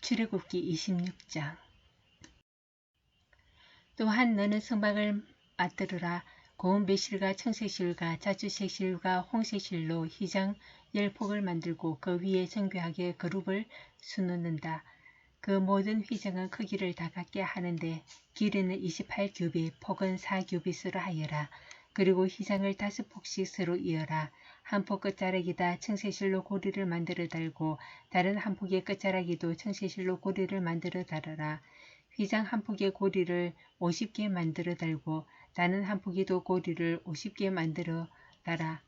출애굽기 26장 또한 너는 성막을 맞들으라 고운 배실과 청새실과 자주색실과 홍색실로 휘장 열폭을 만들고 그 위에 정교하게 그룹을 수놓는다. 그 모든 휘장은 크기를 다 같게 하는데 길이는 28규빗, 폭은 4규빗으로 하여라. 그리고 휘장을 다섯 폭씩 서로 이어라. 한 폭 끝자락이다 청새실로 고리를 만들어 달고 다른 한 폭의 끝자락이도 청새실로 고리를 만들어 달아라. 휘장 한 폭의 고리를 50개 만들어 달고 다른 한 폭에도 고리를 50개 만들어 달아.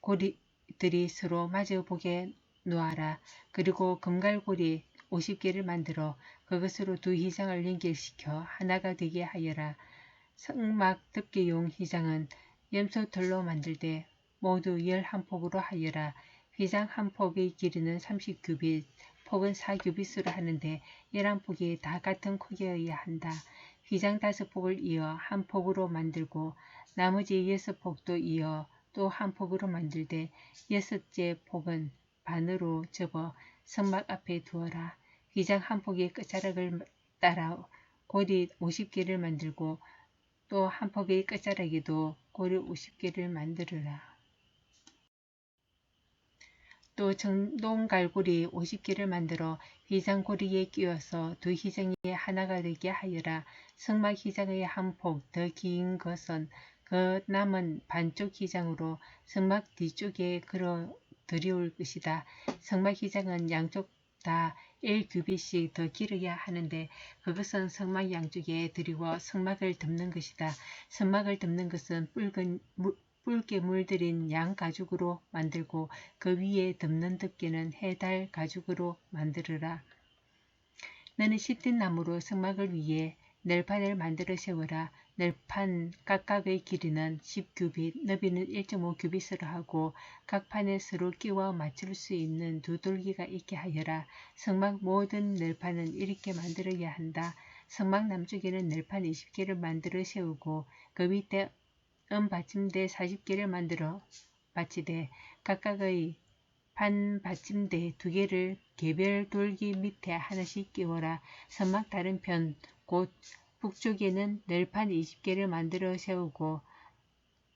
고리들이 서로 마주 보게 놓아라. 그리고 금갈고리 50개를 만들어 그것으로 두 휘장을 연결시켜 하나가 되게 하여라. 성막 덮개용 휘장은 염소털로 만들되 모두 11폭으로 하여라. 휘장 한 폭의 길이는 30규빗, 폭은 4규빗으로 하는데 11폭이 다 같은 크기여야 한다. 휘장 다섯 폭을 이어 한 폭으로 만들고 나머지 여섯 폭도 이어 또 한 폭으로 만들되 여섯째 폭은 반으로 접어 성막 앞에 두어라. 휘장 한 폭의 끝자락을 따라 고리 50개를 만들고 또 한 폭의 끝자락에도 고리 50개를 만들어라. 또 정동 갈고리 50개를 만들어 휘장고리에 끼워서 두 휘장이 하나가 되게 하여라. 성막 휘장의 한 폭 더 긴 것은 그 남은 반쪽 휘장으로 성막 뒤쪽에 걸어 들여올 것이다. 성막 휘장은 양쪽 다 1규빗씩 더 길어야 하는데 그것은 성막 양쪽에 들이고 성막을 덮는 것이다. 성막을 덮는 것은 붉은 물, 붉게 물들인 양 가죽으로 만들고 그 위에 덮는 덮개는 해달 가죽으로 만들어라. 너는 시든 나무로 성막을 위해 넬판을 만들어 세워라. 넬판 각각의 길이는 10규빗, 너비는 1.5규빗으로 하고 각 판에 서로 끼워 맞출 수 있는 두 돌기가 있게 하여라. 성막 모든 넬판은 이렇게 만들어야 한다. 성막 남쪽에는 넬판 20개를 만들어 세우고 그 밑에 은받침대 40개를 만들어 받치되 각각의 판 받침대 두 개를 개별 돌기 밑에 하나씩 끼워라. 선막 다른 편, 곧 북쪽에는 넬판 20개를 만들어 세우고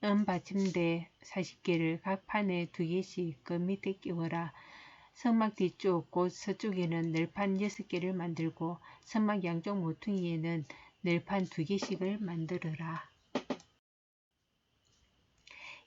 은받침대 40개를 각 판에 두 개씩 그 밑에 끼워라. 선막 뒤쪽 곧 서쪽에는 넬판 6개를 만들고 선막 양쪽 모퉁이에는 넬판 두 개씩을 만들어라.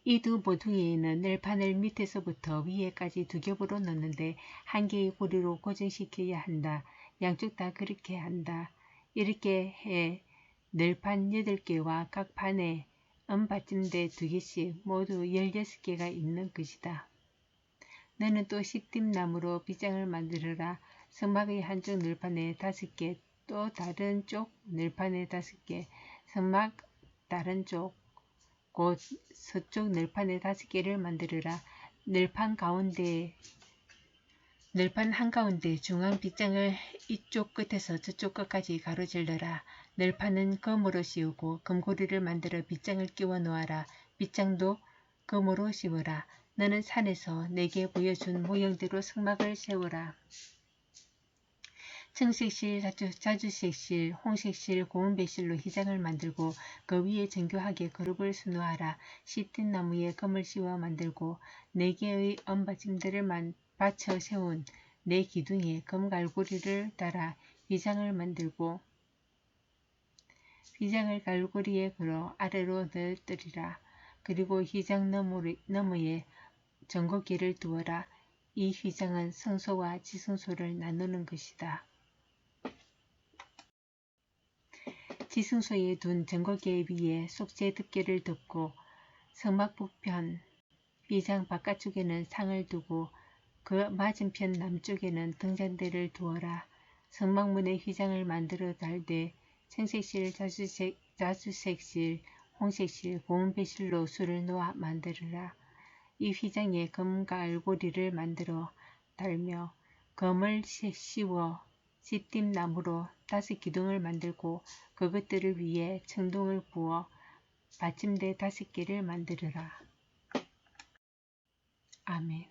이두 모퉁이에는 넬판을 밑에서부터 위에까지 두 겹으로 넣는데 한 개의 고리로 고정시켜야 한다. 양쪽 다 그렇게 한다. 이렇게 해 넬판 8개와 각 판에 은받침대 두 개씩 모두 16개가 있는 것이다. 너는 또 시팀나무로 빗장을 만들어라. 성막의 한쪽 넬판에 다섯 개, 또 다른 쪽 넬판에 다섯 개, 성막 다른 쪽 곧 서쪽 ner판에 다섯 개를 만들어라. ner판 가운데 ner판 한가운데 중앙 빗장을 이쪽 끝에서 저쪽 끝까지 가로질러라. ner판은 금으로 씌우고 금고리를 만들어 빗장을 끼워 놓아라. 빗장도 금으로 씌워라. 너는 산에서 내게 보여준 모형대로 성막을 세우라. 청색실, 자주, 색실 홍색실, 고운배실로 희장을 만들고 그 위에 정교하게 그룹을 수놓아라. 씻은 나무에 금을 씌워 만들고 네 개의 엄받침들을 받쳐 세운 네 기둥에 금갈고리를 달아 휘장을 만들고 휘장을 갈고리에 걸어 아래로 늘뜨리라. 그리고 휘장 너머에 전곡기를 두어라. 이 휘장은 성소와 지성소를 나누는 것이다. 지승소에 둔 증거계 위에 속재 덮개를 덮고 성막 북편 비장 바깥쪽에는 상을 두고 그 맞은편 남쪽에는 등잔대를 두어라. 성막문에 휘장을 만들어 달되 청색실, 자주색, 자주색실, 홍색실, 고운배실로 술을 놓아 만들어라. 이 휘장에 금과 알고리를 만들어 달며 검을 씌워 씨띠나무로 다섯 기둥을 만들고 그것들을 위해 청동을 부어 받침대 다섯 개를 만들어라. 아멘